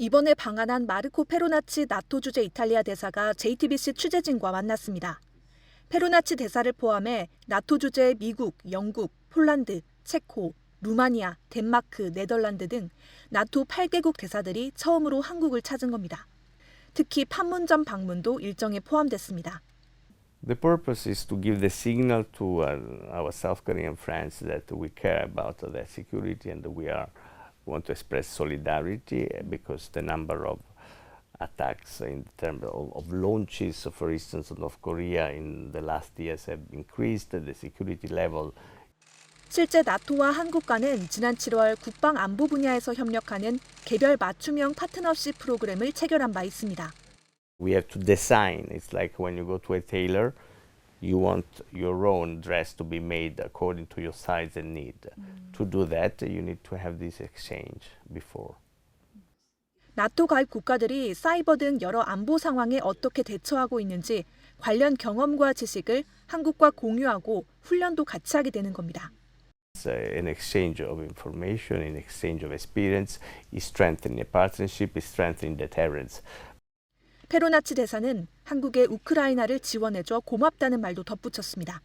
이번에 방한한 마르코 페로나치 나토 주재 이탈리아 대사가 JTBC 취재진과 만났습니다. 페로나치 대사를 포함해 나토 주재 미국, 영국, 폴란드, 체코, 루마니아, 덴마크, 네덜란드 등 나토 8개국 대사들이 처음으로 한국을 찾은 겁니다. 특히 판문점 방문도 일정에 포함됐습니다. The purpose is to give the signal to our South Korean friends that we care about their security and we are want to express solidarity uh, because the number of attacks in terms of, of launches, for instance, of North Korea in the last years have increased. The security level 실제 나토와 한국 간은 지난 7월 국방 안보 분야에서 협력하는 개별 맞춤형 파트너십 프로그램을 체결한 바 있습니다. we have to design. It's like when you go to a tailor, you want your own dress to be made according to your size and need. To do that, you need to have this exchange before. 나토 가입 국가들이 사이버 등 여러 안보 상황에 어떻게 대처하고 있는지 관련 경험과 지식을 한국과 공유하고 훈련도 같이 하게 되는 겁니다. It's uh, an exchange of information, an exchange of experience, is strengthening a partnership, is strengthening deterrence. 페로나치 대사는 한국의 우크라이나를 지원해줘 고맙다는 말도 덧붙였습니다.